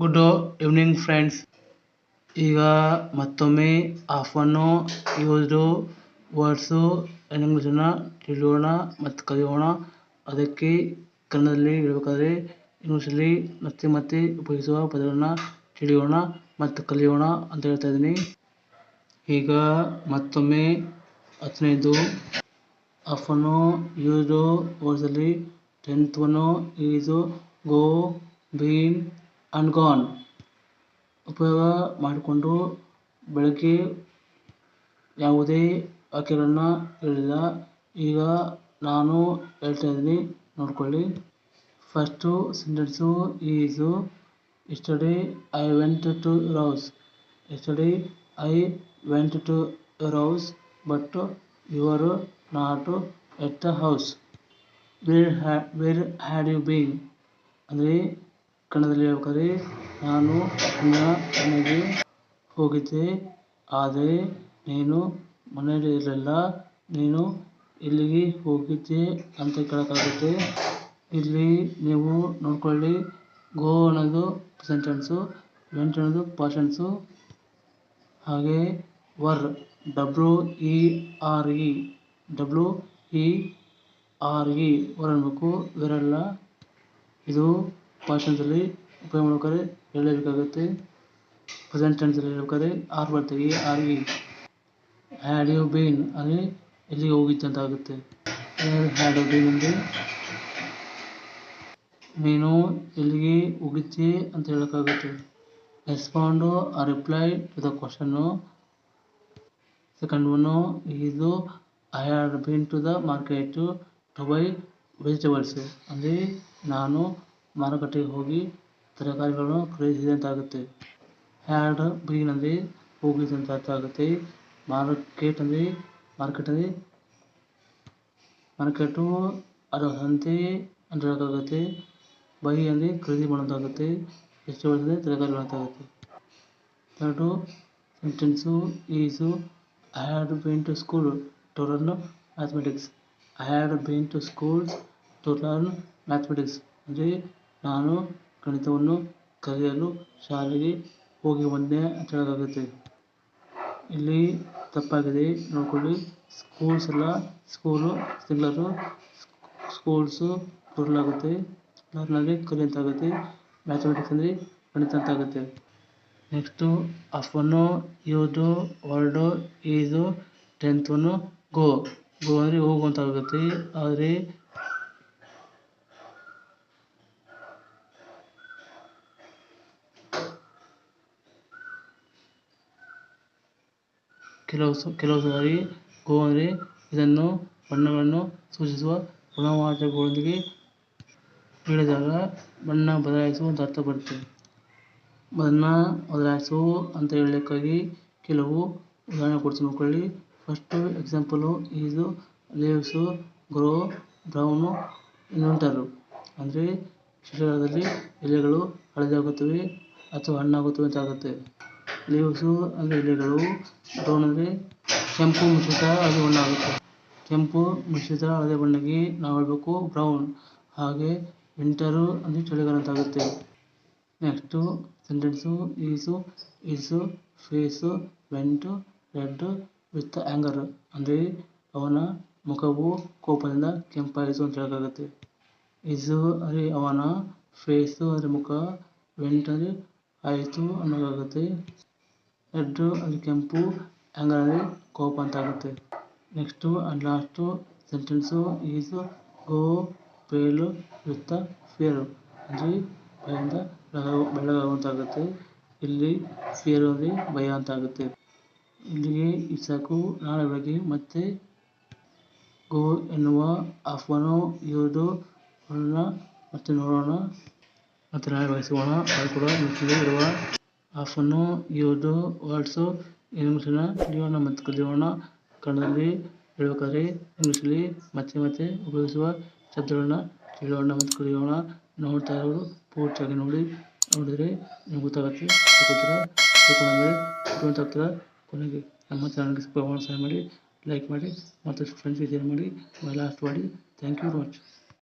Good evening friends ಈಗ ಮತ್ತೊಮ್ಮೆ ಆಫನ್ನು used words ಇಂಗ್ಲೀಷನ್ನು ತಿಳಿಯೋಣ ಮತ್ತು ಕಲಿಯೋಣ. ಅದಕ್ಕೆ ಕನ್ನಡದಲ್ಲಿ ಹೇಳ್ಬೇಕಾದ್ರೆ ಇಂಗ್ಲೀಷಲ್ಲಿ ಮತ್ತೆ ಮತ್ತೆ ಉಪಯೋಗಿಸುವ ಪದಗಳನ್ನು ತಿಳಿಯೋಣ ಮತ್ತು ಕಲಿಯೋಣ ಅಂತ ಹೇಳ್ತಾ ಇದ್ದೀನಿ. ಈಗ ಮತ್ತೊಮ್ಮೆ ಹತ್ತನೇದು ಆಫನ್ನು used ವರ್ಡ್ಸಲ್ಲಿ tenth one is go been and ಉಪಯೋಗ ಮಾಡಿಕೊಂಡು ಬೆಳಗ್ಗೆ ಯಾವುದೇ ವಾಕ್ಯಗಳನ್ನು ಹೇಳಿಲ್ಲ. ಈಗ ನಾನು ಹೇಳ್ತಾ ಇದ್ದೀನಿ, ನೋಡ್ಕೊಳ್ಳಿ. First sentence is yesterday I went to rouse yesterday I went to rouse but your not at the house where ha where had you been ಅಂದರೆ ಕನ್ನಡದಲ್ಲಿ ಹೇಳ್ಬೇಕಾದ್ರೆ, ನಾನು ಮನೆಗೆ ಹೋಗಿದ್ದೆ. ಆದರೆ ನೀನು ಮನೆಯಲ್ಲಿ ಇರಲಿಲ್ಲ. ನೀನು ಎಲ್ಲಿಗೆ ಹೋಗಿದ್ದೆ ಅಂತ ಕೇಳೋಕ್ಕಾಗುತ್ತೆ ಇಲ್ಲಿ ನೀವು ನೋಡ್ಕೊಳ್ಳಿ. ಗೋ ಅನ್ನೋದು ಸೆಂಟೆನ್ಸು ವೆಂಟ್ ಅನ್ನೋದು ಪಾಸ್ಟ್ ಹಾಗೆ were W E R E W E R E were ಅನ್ನಬೇಕು. ವಿರಲ್ಲ ಇದು ಟೆನ್ಸಲ್ಲಿ ಉಪಯೋಗ ಮಾಡ್ಬೇಕಾದ್ರೆ ಹೇಳಬೇಕಾಗುತ್ತೆ ಪ್ರೆಸೆಂಟ್ ಟೆನ್ಸಲ್ಲಿ ಹೇಳ್ಬೇಕಾದ್ರೆ ಆರ್ ಬರ್ತದೆ, A, R, E. Had you been ಅಲ್ಲಿ ಎಲ್ಲಿಗೆ ಹೋಗಿದ್ದೆ ಅಂತ ಆಗುತ್ತೆ. ಹ್ಯಾಡ್ ಯು ಬೀನ್ ಅಂದರೆ ನೀನು ಎಲ್ಲಿಗೆ ಹೋಗಿದ್ದೆ ಅಂತ ಹೇಳೋಕ್ಕಾಗುತ್ತೆ. Respond or reply to the question second one ಇದು I had been to the market to buy vegetables ಅಂದರೆ ನಾನು ಮಾರುಕಟ್ಟೆಗೆ ಹೋಗಿ ತರಕಾರಿಗಳನ್ನು ಖರೀದಿಸಿದೆ ಅಂತ ಆಗುತ್ತೆ ಹ್ಯಾಡ್ ಬೀನ್ ಅಂದರೆ ಹೋಗಿದ್ದೆ ಅಂತ ಅರ್ಥ ಆಗುತ್ತೆ ಮಾರ್ಕೆಟ್ ಅಂದರೆ ಮಾರ್ಕೆಟ್ ಅಂದರೆ ಮಾರ್ಕೆಟು ಅದು ಸಂತೆ ಅಂತ ಹೇಳೋಕ್ಕಾಗುತ್ತೆ ಬೈ ಅಂದರೆ ಖರೀದಿ ಮಾಡೋಂತಾಗುತ್ತೆ ವೆಜಿಟೇಬಲ್ಸ್ ಅಂದರೆ ತರಕಾರಿಗಳು ಅಂತ ಆಗುತ್ತೆ third, sentence, is I had been to school to learn mathematics. I had been to schools to learn mathematics. ಅಂದರೆ ನಾನು ಗಣಿತವನ್ನು ಕಲಿಯಲು ಶಾಲೆಗೆ ಹೋಗಿ ಅಂತ ಹೇಳೋಕ್ಕಾಗುತ್ತೆ ಇಲ್ಲಿ ತಪ್ಪಾಗಿದೆ. ನೋಡಿಕೊಳ್ಳಿ. ಸ್ಕೂಲ್ಸ್ ಅಲ್ಲ ಸ್ಕೂಲು ಸಿಂಗ್ಲರು ಸ್ಕೂಲ್ಸು ಪ್ಲೂರಲ್ ಆಗುತ್ತೆ. ಲರ್ನ್ ಅಂದರೆ ಕಲಿ ಅಂತ ಆಗುತ್ತೆ. ಮ್ಯಾಥಮೆಟಿಕ್ಸ್ ಅಂದರೆ ಗಣಿತ ಅಂತ ಆಗುತ್ತೆ. Next often used word is tenth one go go ಅಂದರೆ ಹೋಗು ಅಂತ ಆಗುತ್ತೆ. ಆದರೆ ಕೆಲವು ಸ, ಕೆಲವು ಸಾರಿ ಗೋ ಅಂದರೆ ಇದನ್ನು ಬಣ್ಣಗಳನ್ನು ಸೂಚಿಸುವ ಗುಣವಾಚಕಗಳೊಂದಿಗೆ ಹೇಳಿದಾಗ ಬಣ್ಣ ಬದಲಾಯಿಸುವ ಅರ್ಥ ಬರುತ್ತೆ. ಬಣ್ಣ ಬದಲಾಯಿಸು ಅಂತ ಹೇಳಲಿಕ್ಕಾಗಿ ಕೆಲವು ಉದಾಹರಣೆ ಕೊಡ್ತೀನಿ ನೋಡ್ಕೊಳ್ಳಿ ಫಸ್ಟು ಎಕ್ಸಾಂಪಲು ಇದು ಲೀವ್ಸು, ಗ್ರೋ, ಬ್ರೌನು ಇನ್ ಅಂದರೆ ಚಳಿಗಾಲದಲ್ಲಿ ಎಲೆಗಳು ಹಳದಿಯಾಗುತ್ತವೆ ಅಥವಾ ಹಣ್ಣಾಗುತ್ತವೆ ಅಂತ ಆಗುತ್ತೆ. ಲೀವ್ಸು ಹಾಗೆ ಎಲೆಗಳು ಬ್ರೌನ್ ಕೆಂಪು ಮಿಶ್ರಿತ ಹಳದಿ ಬಣ್ಣ ಆಗುತ್ತೆ ಕೆಂಪು ಮಿಶ್ರಿತ ಹಳದಿ ಬಣ್ಣಕ್ಕೆ ನಾವು ಹೇಳಬೇಕು ಬ್ರೌನ್ ಹಾಗೆ ವಿಂಟರು ಅಂದರೆ ಚಳಿಗಾಲ ಅಂತ ಆಗುತ್ತೆ next sentence is is, face went red with anger ಅಂದರೆ ಅವನ ಮುಖವು ಕೋಪದಿಂದ ಕೆಂಪಾಯಿತು ಅಂತ ಹೇಳೋಕ್ಕಾಗುತ್ತೆ. ಈಸು ಅಂದರೆ ಅವನ ಫೇಸು ಅಂದರೆ ಮುಖ ವೆಂಟ್ ಅಂದರೆ ಆಯಿತು ಅನ್ನೋಕ್ಕಾಗುತ್ತೆ. ರೆಡ್ ಅದು ಕೆಂಪು ಆ್ಯಂಗರ್ ಕೋಪ್ ಅಂತ ಆಗುತ್ತೆ next and last sentence is go, pale with fear ಅಂದರೆ ಭಯದಿಂದ ಆಗುತ್ತೆ ಇಲ್ಲಿ ಫಿಯರ್ ಅಂದರೆ ಭಯ ಅಂತ ಆಗುತ್ತೆ ಇಲ್ಲಿಗೆ ಇಸಕು ಸಾಕು ನಾಳೆ ಬೆಳಗ್ಗೆ ಮತ್ತೆ ಗೋ ಎನ್ನುವ ಆಫ್ವನ್ನು ಯೂದು ಮತ್ತೆ ನೋಡೋಣ. ಮತ್ತು ನಾಳೆ ಬಳಸೋಣ ಅದು ಕೂಡ ಇರುವ ಆಫನ್ನು ಯೂದು ವರ್ಡ್ಸು ಇಂಗ್ಲೀಷನ್ನ ಜೀವನ ಮತ್ತು ಕಲಿಯೋಣ ಕನ್ನಡದಲ್ಲಿ ಹೇಳ್ಬೇಕಾದ್ರೆ ಇಂಗ್ಲೀಷಲ್ಲಿ ಮತ್ತೆ ಮತ್ತೆ ಉಪಯೋಗಿಸುವ ಶಬ್ದಗಳನ್ನ ತಿಳಿಯೋಣ ಮತ್ತು ಕಲಿಯೋಣ ನೋಡ್ತಾ ಇರೋರು ಪೂರ್ತಿಯಾಗಿ ನೋಡಿ. ನೋಡಿದರೆ ನಿಮ್ಗೆ ಗೊತ್ತಾಗುತ್ತೆ ಗೊತ್ತಾಗ್ತದೆ ಕೊನೆಗೆ. ನಮ್ಮ ಚಾನಲ್ಗೆ ಸಬ್ಸ್ಕ್ರೈಬ್ ಮಾಡಿ ಲೈಕ್ ಮಾಡಿ ಮತ್ತು ಫ್ರೆಂಡ್ಸ್ಗೆ ಶೇರ್ ಮಾಡಿ ಲಾಸ್ಟ್ ಮಾಡಿ. Thank you very much